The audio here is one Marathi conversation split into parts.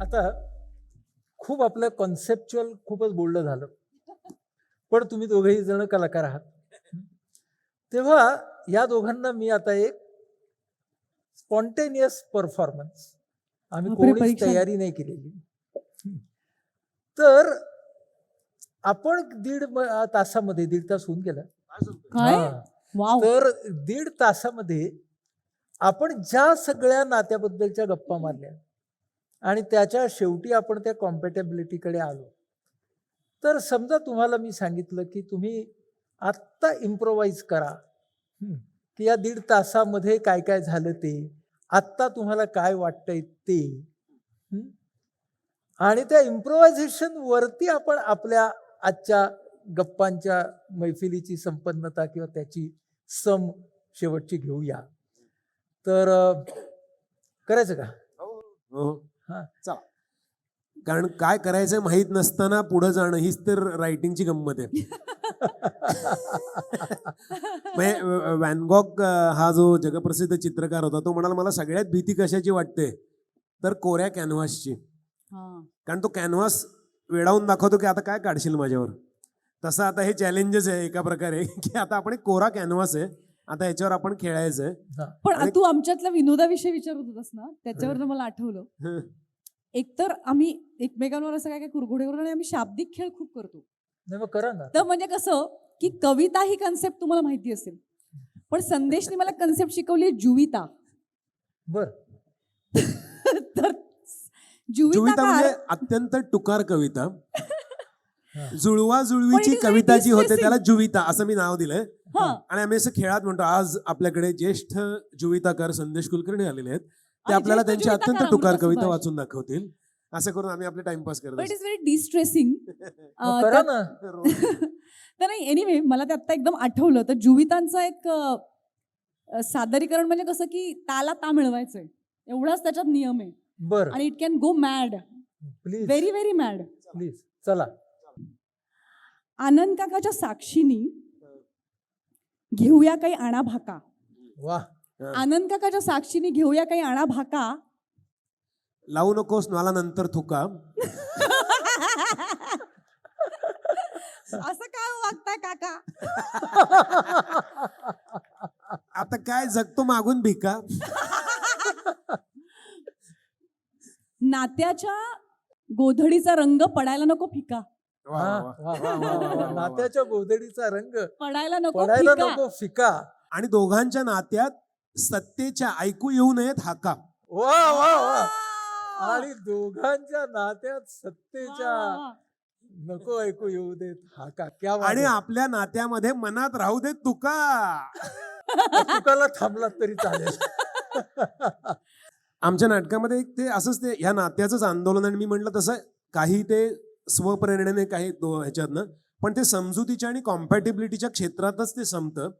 आता खूप आपलं कॉन्सेप्च्युअल खूपच बोलणं झालं. पण तुम्ही दोघेही जण कलाकार आहात. तेव्हा या दोघांना मी आता एक स्पॉन्टेनियस परफॉर्मन्स आम्ही कोणीच. तयारी नाही केलेली. तर आपण दीड तासामध्ये दीड तास होऊन गेला. काय. वाव. तर दीड तासामध्ये आपण ज्या सगळ्या नात्याबद्दलच्या गप्पा मारल्या आणि त्याच्या शेवटी आपण त्या कॉम्पॅटेबिलिटीकडे आलो. तर समजा तुम्हाला मी सांगितलं की तुम्ही आत्ता इम्प्रोवाइज करा. की या दीड तासामध्ये काय काय झालं ते आत्ता तुम्हाला काय वाटतंय ते. आणि त्या इम्प्रोवायझेशनवरती आपण आपल्या आजच्या गप्पांच्या मैफिलीची संपन्नता किंवा त्याची सम शेवटची घेऊया. तर करायचं का? हो. हो. हा. चला. कारण काय करायचं माहीत नसताना पुढे जाणं हीच तर रायटिंगची गंमत आहे. म्हणजे वॅनगॉक हा जो जगप्रसिद्ध चित्रकार होता तो म्हणाला मला सगळ्यात भीती कशाची वाटते? तर कोऱ्या कॅनव्हासची. कारण तो कॅनव्हास वेडावून दाखवतो की आता काय काढशील माझ्यावर. तसं आता हे चॅलेंजेस आहे एका प्रकारे की आता आपण एक कोरा कॅनव्हास आहे आता याच्यावर आपण खेळायचं. पण तू आमच्यातल्या विनोदाविषयी विचारत होतास ना त्याच्यावर मला आठवलं. एकतर आम्ही एकमेकांवर असं काय काय कुरघोडे करून आणि आम्ही शाब्दिक खेळ खूप करतो. नाही मग करा ना. तर म्हणजे कसं की कविता ही कन्सेप्ट तुम्हाला माहिती असेल. पण संदेशने मला कन्सेप्ट शिकवली जुविता. बर. तर जुविता म्हणजे अत्यंत टुकार कविता. जुळवा जुळवीची कविता जी होते. त्याला जुविता असं मी नाव दिलंय. आणि आम्ही असं खेळात म्हणतो आज आपल्याकडे ज्येष्ठ जुविताकार संदेश कुलकर्णी आलेले आहेत. ते आपल्याला त्यांची अत्यंत टुकार कविता. वाचून दाखवतील. असं करून आम्ही आपले टाइमपास करत इट. इज व्हेरी डिस्ट्रेसिंग तर नाही एनिवे मला ते आत्ता एकदम आठवलं. तर जुवितांचं एक सादरीकरण म्हणजे कसं की ताला ता मिळवायचंय. एवढाच त्याच्यात नियम आहे. बर. आणि it can go mad please very very mad please चला. आनंद काकाच्या साक्षीनी घेऊया काही आणा भाका वा. हा. आनंद काकाच्या साक्षीनी घेऊया काही आणा भाका लावू नकोस मला नंतर थुका. असं काय वागताय काका? आता काय जगतो मागून भिका? नात्याच्या गोधडीचा रंग पडायला नको फिका नात्याच्या बोधडीचा रंग. पडायला नको पडायला फिका. नको फिका. आणि दोघांच्या नात्यात सत्तेच्या ऐकू येऊ नयेत हाका वा वा आणि दोघांच्या नात्यात सत्तेच्या नको ऐकू येऊ देत हा का? क्या आणि आपल्या नात्यामध्ये मनात राहू देत तुका तुकाला थांबला तरी चालेल. आमच्या नाटकामध्ये एक ते असंच ते ह्या नात्याचंच आंदोलन आणि मी म्हटलं तसं काही ते स्वप्रेरणेने काही दो ह्याच्यातनं पण ते समजुतीच्या आणि कॉम्पॅटिबिलिटीच्या क्षेत्रातच ते संपतं.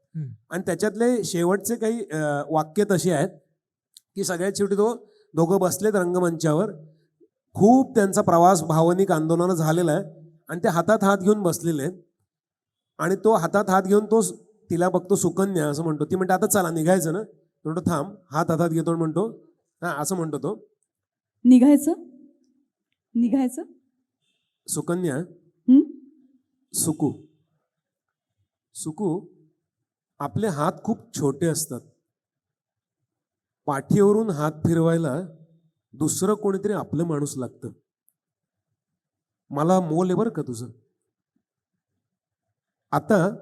आणि त्याच्यातले शेवटचे काही वाक्य तशी आहेत की सगळ्यात शेवटी तो दोघं बसलेत रंगमंचावर. खूप त्यांचा प्रवास भावनिक आंदोलन झालेला आहे आणि ते हातात हात घेऊन बसलेले आहेत. आणि तो हातात हात घेऊन तो तिला बघतो सुकन्या असं म्हणतो. ती म्हणते आता चला निघायचं ना? तो म्हणतो थांब हात हातात घेतो म्हणतो. हा असं म्हणतो तो. निघायचं? निघायचं? सुकन्या? हं? सुकू. सुकू आपले हात खूप छोटे असतात. पाठीवरून हात फिरवायला दुसरं कोणीतरी आपलं माणूस लागतं. मला मोल आहे बरं का तुझं? आता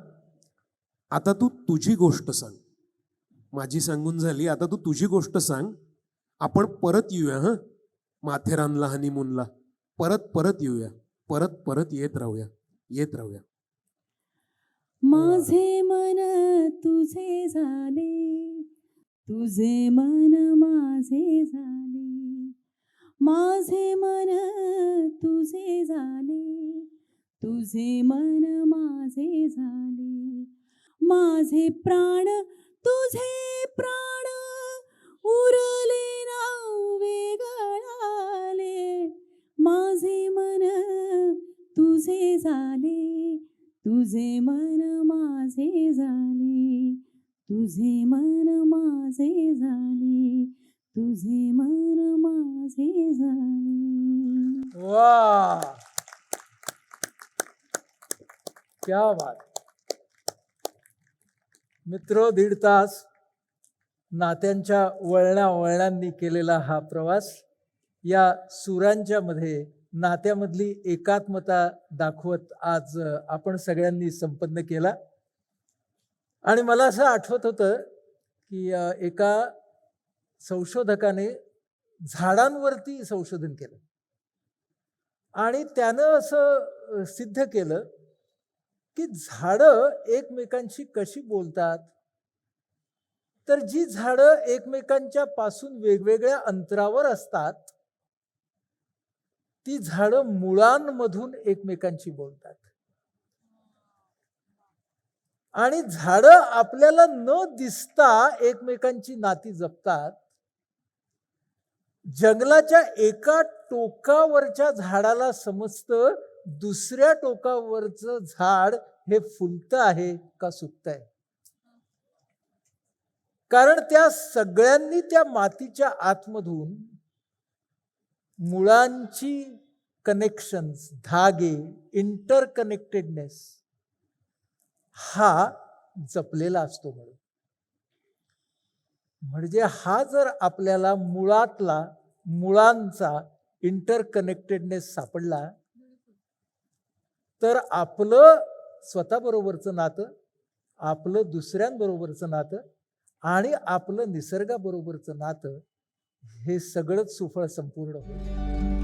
आता तू तुझी गोष्ट सांग. माझी सांगून झाली आता तू तुझी गोष्ट सांग. आपण परत येऊया हं? माथेरानला हनीमूनला परत परत येऊया. परत परत येत राहूया येत राहूया. माझे मन तुझे झाले तुझे मन माझे झाले. माझे मन तुझे झाले तुझे मन माझे झाले. माझे प्राण मन माझे झाले तुझे मन माझे झाले तुझे मन माझे झाले. वा क्या बात! मित्र दीड तास नात्यांच्या वळणा वळणांनी केलेला हा प्रवास या सुरांच्या मध्ये नात्यामधली एकात्मता दाखवत आज आपण सगळ्यांनी संपन्न केला. आणि मला असं आठवत होतं की एका संशोधकाने झाडांवरती संशोधन केलं. आणि त्यानं असं सिद्ध केलं की झाडं एकमेकांशी कशी बोलतात? तर जी झाडं एकमेकांच्या पासून वेगवेगळ्या अंतरावर असतात ती झाडं मुळांमधून एकमेकांशी बोलतात. आणि झाडं आपल्याला न दिसता एकमेकांची नाती जपतात. जंगलाच्या एका टोकावरच्या झाडाला समजतं दुसऱ्या टोकावरचं झाड हे फुलतं आहे का सुकत आहे कारण त्या सगळ्यांनी त्या मातीच्या आतमधून मुळांची कनेक्शन्स धागे इंटरकनेक्टेडनेस हा जपलेला असतो म्हणून. म्हणजे हा जर आपल्याला मुळातला मुळांचा इंटरकनेक्टेडनेस सापडला तर आपलं स्वतःबरोबरचं नातं आपलं दुसऱ्यांबरोबरचं नातं आणि आपलं निसर्गाबरोबरचं नातं हे सगळंच सुफळ संपूर्ण होईल.